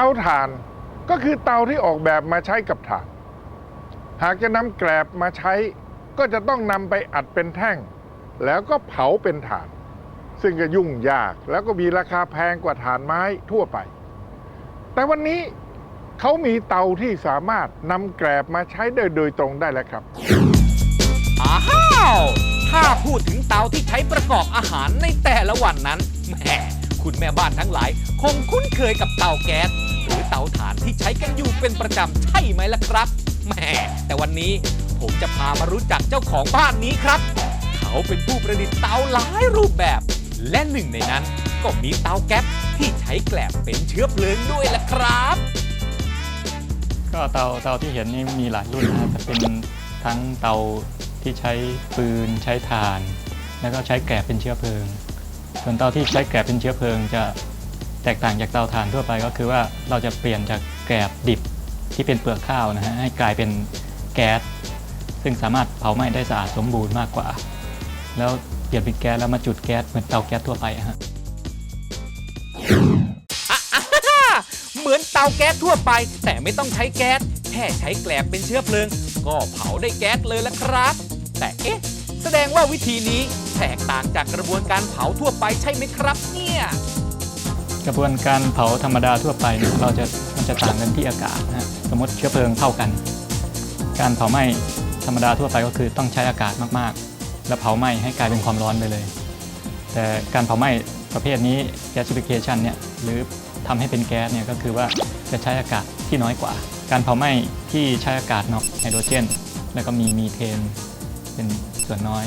าถ่านก็คือเตาที่ออกแบบมาใช้กับถ่าน หากจะนำแกลบมาใช้ ก็จะต้องนำไปอัดเป็นแท่ง แล้วก็เผาเป็นถ่าน ซึ่งก็ยุ่งยากแล้วก็มีราคาแพงกว่าถ่านไม้ทั่วไป แต่วันนี้เขามีเตาที่สามารถนำแกลบมาใช้ได้โดยตรงได้แล้วครับอ้าวถ้าพูดถึงเตาที่ใช้ประกอบอาหารในแต่ละวันนั้นแหม คุณแม่บ้านทั้งหลาย คงคุ้นเคยกับเตาแก๊สหรือเตาถ่านที่ใช้กันอยู่เป็นประจำใช่ไหมล่ะครับแหมแต่วันนี้ผมจะพามารู้จักเจ้าของบ้านนี้ครับ เขาเป็นผู้ประดิษฐ์เตาหลายรูปแบบ และหนึ่งในนั้น ก็มีเตาแก๊สที่ใช้แกลบเป็นเชื้อเพลิงด้วยล่ะครับ ก็เตาเตาที่เห็นนี่มีหลายรุ่นนะครับจะเป็นทั้งเตาที่ใช้ฟืนใช้ถ่าน แล้วก็ใช้แกลบเป็นเชื้อเพลิง ส่วนเตาที่ใช้แกลบเป็นเชื้อเพลิง จะแตกต่างจากเตาถ่านทั่วไปก็คือว่าเราจะเปลี่ยนจากแกลบดิบที่เป็นเปลือกข้าวนะฮะให้กลายเป็นแก๊สซึ่งสามารถเผาไหม้ได้สะอาดสมบูรณ์มากกว่า แล้วเปลี่ยนเป็นแก๊สแล้วมาจุดแก๊สเหมือนเตาแก๊สทั่วไปฮะเหมือนเตาแก๊สทั่วไป แต่ไม่ต้องใช้แก๊สแค่ใช้แกลบเป็นเชื้อเพลิง ก็เผาได้แก๊สเลยละครับ แต่เอ๊ะ แสดงว่าวิธีนี้ แตกต่างจากกระบวนการเผาทั่วไปใช่ไหมครับ เนี่ยกระบวนการเผาธรรมดาทั่วไปเนี่ยเราจะมันจะต่างกันที่อากาศนะสมมติเชื้อเพลิงเท่ากัน การเผาไหม้ธรรมดาทั่วไปก็คือต้องใช้อากาศมากๆ แล้วเผาไหม้ให้กลายเป็นความร้อนไปเลย แต่การเผาไหม้ประเภทนี้ gasification เนี่ยหรือทำให้เป็นแก๊สเนี่ยก็คือว่าจะใช้อากาศที่น้อยกว่า การเผาไหม้ที่ใช้อากาศเนาะไฮโดรเจน แล้วก็มีมีเทนเป็นส่วนน้อย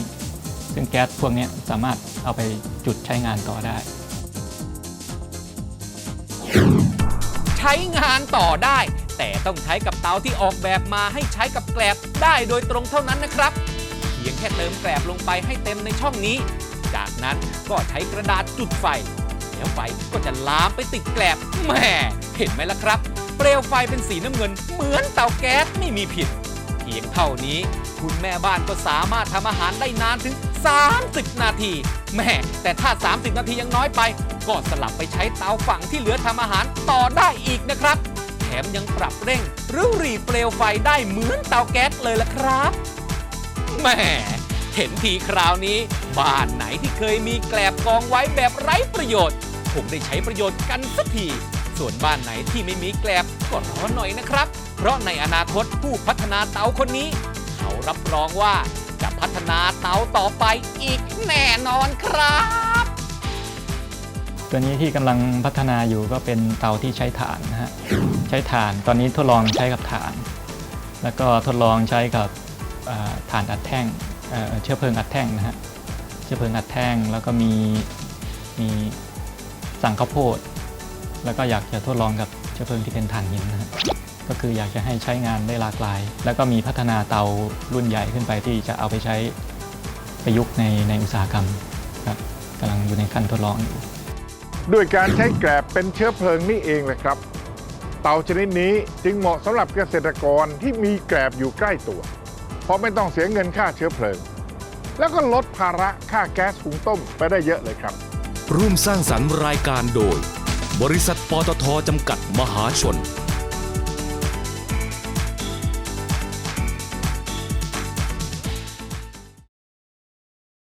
ซึ่งแก๊สพวกนี้สามารถเอาไปจุดใช้งานต่อได้ ใช้งานต่อได้ แต่ต้องใช้กับเตาที่ออกแบบมาให้ใช้กับแกลบได้โดยตรงเท่านั้นนะครับ เพียงแค่เติมแกลบลงไปให้เต็มในช่องนี้ จากนั้นก็ใช้กระดาษจุดไฟ แล้วไฟก็จะลามไปติดแกลบแหมเห็นไหมล่ะครับ เปลวไฟเป็นสีน้ำเงิน เหมือนเตาแก๊สไม่มีผิด เพียงเท่านี้ คุณแม่บ้านก็สามารถทำอาหารได้นานถึง 30 นาที แม่แต่ถ้า 30 นาทียังน้อยไป ก็สลับไปใช้เตาฝั่งที่เหลือทำอาหารต่อได้อีกนะครับ แถมยังปรับเร่ง หรือรีเปลวไฟได้เหมือนเตาแก๊สเลยล่ะครับแม่เห็นทีคราวนี้ บ้านไหนที่เคยมีแกลบกองไว้แบบไร้ประโยชน์คงได้ใช้ประโยชน์กันสักทีส่วนบ้านไหนที่ไม่มีแกลบก็รอหน่อยนะครับ เพราะในอนาคตผู้พัฒนาเตาคนนี้ เขารับรองว่า จะพัฒนาเตาต่อไปอีกแน่นอนครับ ตัวนี้ที่กำลังพัฒนาอยู่ก็เป็นเตาที่ใช้ถ่านนะฮะใช้ถ่านตอนนี้ทดลองใช้กับถ่าน แล้วก็ทดลองใช้กับอ่าถ่านอัดแท่งเอ่อเชื้อเพลิงอัดแท่งนะฮะเชื้อเพลิงอัดแท่งแล้วก็มีมีสั่งข้าวโพด แล้วก็อยากจะทดลองกับเชื้อเพลิงที่เป็นถ่านหินนะฮะ ก็คืออยากจะให้ใช้งานได้หลากหลาย แล้วก็มีพัฒนาเตารุ่นใหญ่ขึ้นไปที่จะเอาไปใช้ประยุกต์ในในอุตสาหกรรมครับกำลังอยู่ในขั้นทดลองอยู่ ด้วยการใช้แกลบเป็นเชื้อเพลิงนี่เองแหละครับ เตาชนิดนี้จึงเหมาะสำหรับเกษตรกรที่มีแกลบอยู่ใกล้ตัว เพราะไม่ต้องเสียเงินค่าเชื้อเพลิง แล้วก็ลดภาระค่าแก๊สหุงต้มไปได้เยอะเลยครับ ร่วมสร้างสรรค์รายการโดย บริษัทปตทจำกัดมหาชน